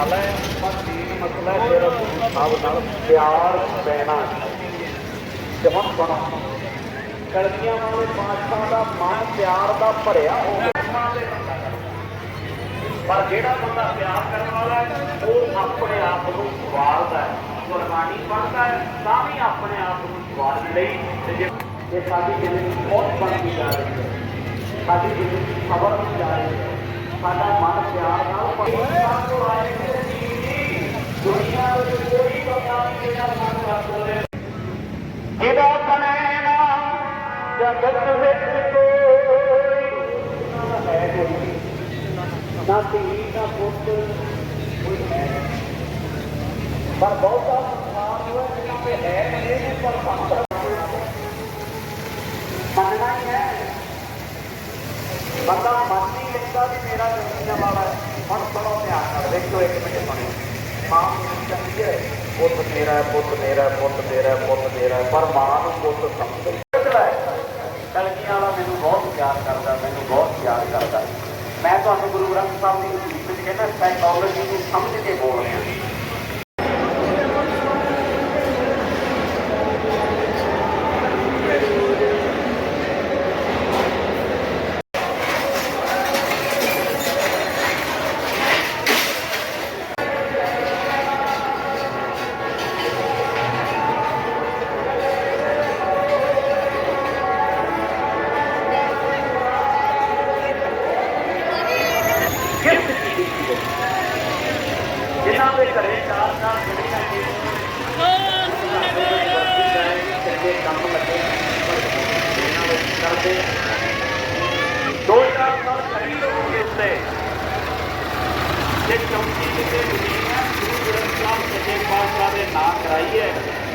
ਬਸ ਇਹ ਮਸਲਾ ਹੈ, ਜਿਹੜਾ ਸਭ ਨਾਲ ਪਿਆਰ ਪੈਣਾ ਤੇ ਹੁਣ ਕਲਗੀਆਂ ਵਾਲੇ ਪਾਤਸ਼ਾਹ ਦਾ ਮਨ ਪਿਆਰ ਦਾ ਭਰਿਆ ਹੋਵੇ। ਪਰ ਜਿਹੜਾ ਬੰਦਾ ਪਿਆਰ ਕਰਨ ਵਾਲਾ ਹੈ, ਉਹ ਆਪਣੇ ਆਪ ਨੂੰ ਸਵਾਲਦਾ ਹੈ। ਕੁਰਬਾਨੀ ਪੜਦਾ ਹੈ, ਤਾਂ ਵੀ ਆਪਣੇ ਆਪ ਨੂੰ ਸਵਾਰਨ ਲਈ। ਤੇ ਜੇ ਇਹ ਸਾਡੀ ਜ਼ਿੰਦਗੀ ਬਹੁਤ ਬਣਦੀ ਜਾ ਰਹੀ ਹੈ, ਸਾਡੀ ਜ਼ਿੰਦਗੀ ਖਬਰ ਨਹੀਂ ਜਾ ਰਹੀ ਹੈ। ਸਾਡਾ ਮਨ ਪਿਆਰ ਨਾਲ ਭਰਿਆ ਤੋਂ ਆਏ ਮੇਰੇ ਜੀਵ ਜੀ ਦੁਨੀਆ ਵਿੱਚ ਕੋਈ ਬੰਦਾ ਨਹੀਂ ਜਿਹੜਾ ਮਨ ਵਰਤਦੇ ਜਿਹਦਾ ਬਣੇ ਨਾ ਜਗਤ ਵਿੱਚ ਕੋਈ ਨਾ ਹੈ ਕੋਈ ਨਾ ਧੀ ਨਾ ਪੁੱਤ ਕੋਈ ਹੈ ਪਰ ਬਹੁਤਾ ਸੰਸਾਰ ਹੋਇਆ ਜਿਨ੍ਹਾਂ ਤੇ ਹੈ ਇਹ ਨੇ ਪਰ ਸੰਸਾਰ ਮੰਨਣਾ ਹੀ ਹੈ ਬੰਦਾ ਮੰਨ ਨਹੀਂ ਮੇਰਾ ਜ਼ਮੀਨ ਵਾਲਾ ਹੁਣ ਸੁਣੋ ਧਿਆਨ ਨਾਲ ਵੇਖੋ ਇੱਕ ਮਿੰਟ ਸੁਣੋ। ਮਾਂ ਕਹਿੰਦੀ ਹੈ, ਪੁੱਤ ਮੇਰਾ ਪੁੱਤ ਮੇਰਾ ਪੁੱਤ ਮੇਰਾ ਪੁੱਤ ਮੇਰਾ ਪਰ ਮਾਂ ਨੂੰ ਪੁੱਤ ਸਮਝਦਾ ਕਲਗੀਆਂ ਵਾਲਾ ਮੈਨੂੰ ਬਹੁਤ ਪਿਆਰ ਕਰਦਾ, ਮੈਨੂੰ ਬਹੁਤ ਪਿਆਰ ਕਰਦਾ। ਮੈਂ ਤੁਹਾਨੂੰ ਗੁਰੂ ਗ੍ਰੰਥ ਸਾਹਿਬ ਦੀ ਹਜ਼ੂਰੀ ਵਿੱਚ ਕਹਿੰਦਾ ਸਾਈਕੋਲੋਜੀ ਨੂੰ ਸਮਝ ਕੇ ਬੋਲ ਰਿਹਾ। ਦੇ ਘਰੇ ਚਾਰ ਚਾਰ ਜਿਹੜੀਆਂ ਜੀ ਚੰਗੇ ਕੰਮ ਲੱਗੇ ਇਹਨਾਂ ਵਿੱਚ ਕਰਦੇ ਦੋ ਚਾਰ ਸਾਲ ਖੜੀ ਹੋਗੇ ਉੱਤੇ ਜੇ ਚੌਂਕੀ ਕਿਤੇ ਦੁਨੀਆ ਗੁਰੂ ਗ੍ਰੰਥ ਸਾਹਿਬ ਸੱਚੇ ਪਾਤਸ਼ਾਹ ਦੇ ਨਾਂ ਕਰਾਈ ਹੈ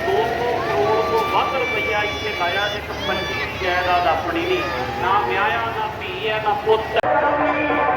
200 ਕਰੋੜ ਤੋਂ ਵੱਧ ਰੁਪਈਆ ਇੱਥੇ ਲਾਇਆ ਇੱਕ ਪੰਜੀ ਦੀ ਜਾਇਦਾਦ ਆਪਣੀ ਨਹੀਂ ਨਾ ਵਿਆਹਿਆ ਨਾ ਧੀ ਹੈ ਨਾ ਪੁੱਤ।